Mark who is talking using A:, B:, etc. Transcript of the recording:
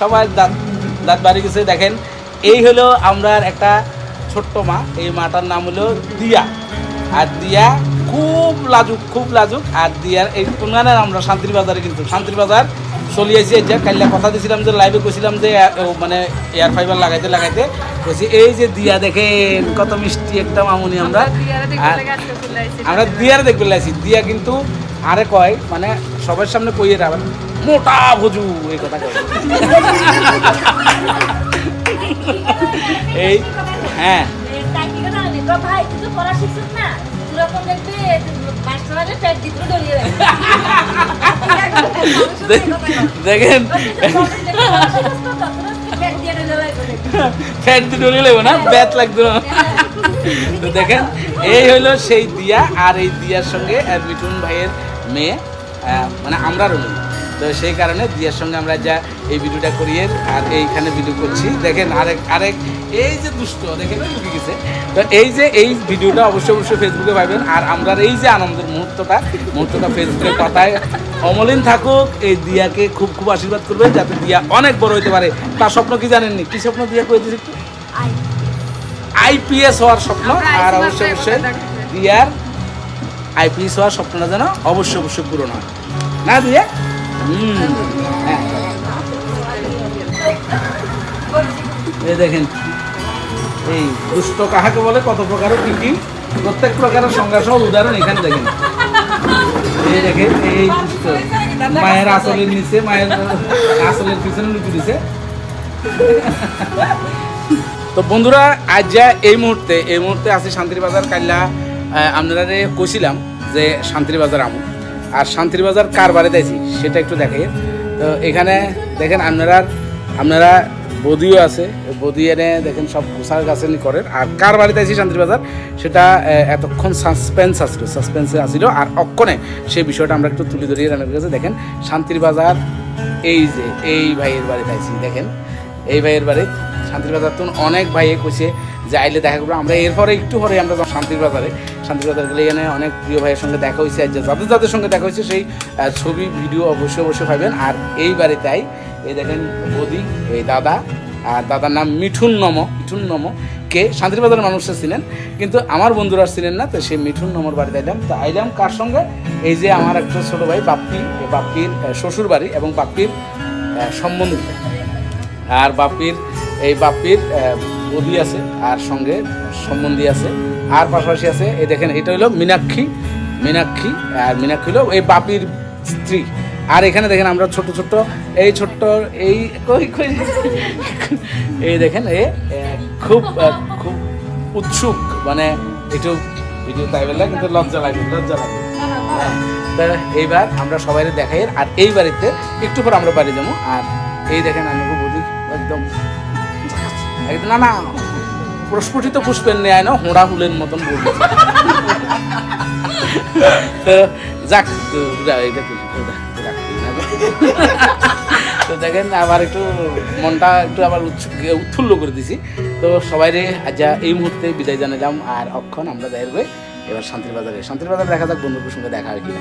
A: সবাই দাঁত দাঁত বাড়ি গেছে দেখেন। এই হলো আমরা একটা ছোট্ট মা এই মাটার নাম হলো দিয়া। আর দিয়া খুব লাজুক খুব লাজুক। আর দিয়ার এই টুঙ্গানের আমরা শান্তির বাজারে কিন্তু শান্তির বাজার চলিয়েছি যে কাল্লা কথা দিয়েছিলাম যে লাইভে কইছিলাম যে মানে এয়ার ফাইবার লাগাইতে লাগাইতে। কইছি এই যে দিয়া দেখেন কত মিষ্টি একটা মামুনি আমরা। আর আমরা দিয়ার দেখবে লাইছি দিয়া কিন্তু আরে কয় মানে সবার সামনে কইয়ে রাখবেন মোটা ভজু এই কথা এই হ্যাঁ। দেখেন। ফ্যাট দিয়ে লেবো না? ব্যাট লাগতো না। তো দেখেন এই হলো সেই দিয়া আর এই দিয়ার সঙ্গে মিঠুন ভাইয়ের মেয়ে মানে আমরা রুমি তো সেই কারণে দিয়ার সঙ্গে আমরা যা এই ভিডিওটা করিয়ে আর এইখানে ভিডিও করছি। দেখেন আরেক আরেক এই যে দুষ্ট দেখেন ঢুকে গেছে। তো এই যে এই ভিডিওটা অবশ্যই অবশ্যই ফেসবুকে পাবেন। আর আমরা এই যে আনন্দের মুহূর্তটা মুহূর্তটা ফেসবুকে পাতায় অমলিন থাকুক এই দিয়াকে খুব খুব আশীর্বাদ করবেন যাতে দিয়া অনেক বড় হতে পারে। তার স্বপ্ন কি জানেননি? কি স্বপ্ন দিয়া দিয়েছে একটু? আইপিএস হওয়ার স্বপ্ন আর অবশ্যই অবশ্যই দিয়ার আইপিএস হওয়ার স্বপ্নটা যেন অবশ্যই অবশ্যই পূরণ হয়। না দিয়া? এই দেখেন, এই দুষ্ট কাহাকে বলে, কত প্রকার কি প্রত্যেক প্রকারের সংজ্ঞা সহ উদাহরণ এখানে দেখেন। এই দেখেন, এই মায়ের আসলের নিচে, মায়ের আসলের পিছনে লুকিয়ে দিছে। তো বন্ধুরা, আজ যা এই মুহূর্তে এই মুহূর্তে আছি শান্তির বাজার কাল্লা আপনারা কইছিলাম যে শান্তির বাজার আমু। আর শান্তির বাজার কার বাড়িতে আছি সেটা একটু দেখে তো এখানে দেখেন আপনারা আপনারা বদিও আছে বদি এনে দেখেন সব গোসার গাছে করেন। আর কার বাড়িতে আছি শান্তির বাজার? সেটা এতক্ষণ সাসপেন্স আসছিল সাসপেন্সে আসছিল আর অক্ষণে সেই বিষয়টা আমরা একটু তুলে ধরিয়ে রান্নার কাছে। দেখেন শান্তির বাজার, এই যে, এই ভাইয়ের বাড়িতে আছি দেখেন। এই ভাইয়ের বাড়ি, শান্তির বাজার তো অনেক ভাইয়ে কইছে যে আইলে দেখা করব। আমরা এরপরে একটু পরে আমরা শান্তির বাজারে। গেলে এখানে অনেক প্রিয় ভাইয়ের সঙ্গে দেখা হয়েছে আর যাদের যাদের সঙ্গে দেখা হয়েছে, সেই ছবি, ভিডিও অবশ্যই অবশ্যই পাবেন। আর এই বাড়িটাই, এই দেখেন বদি, এই দাদা, আর দাদার নাম মিঠুন নম মিঠুন নম, কে? শান্তির বাজারের মানুষরা ছিলেন, কিন্তু আমার বন্ধুরা ছিলেন না, তো সেই মিঠুন নমর বাড়িতে আইলাম। তো আইলাম কার সঙ্গে? এই যে আমার একটা ছোটো ভাই বাপ্পি বাপ্পির শ্বশুর বাড়ি এবং বাপ্পির সম্বন্ধী। আর বাপ্পির, এই বাপ্পির বদি আছে, আর সঙ্গে সম্বন্ধী আছে। আর পাশাপাশি আছে, এই দেখেন, এটা হলো মীনাক্ষী মীনাক্ষী, আর মীনাক্ষী হলো এই বাপির স্ত্রী। আর এখানে দেখেন, আমরা ছোট ছোট, এই ছোট্ট, এই এই দেখেন, এ খুব খুব উৎসুক মানে একটু ভিডিও তাই বললে কিন্তু লজ্জা লাগে লজ্জা লাগে। তা এইবার আমরা সবাই দেখাই, আর এই বাড়িতে একটু পর আমরা বাড়ি যাব। আর এই দেখেন, আমি বলি একদম একদম, না না প্রস্ফুটিত পুষ্পের ন্যায় না, হোঁড়া হুলের মতন বলছে তো যাক, তো দেখেন, আবার একটু মনটা একটু আবার উৎফুল্ল করে দিছি। তো সবাই রে আজ এই মুহূর্তে বিদায় জানালাম। আর অক্ষণ আমরা যাই এবার শান্তির বাজারে। শান্তির বাজারে দেখা যাক বন্ধুদের সঙ্গে দেখা হয় কিনা।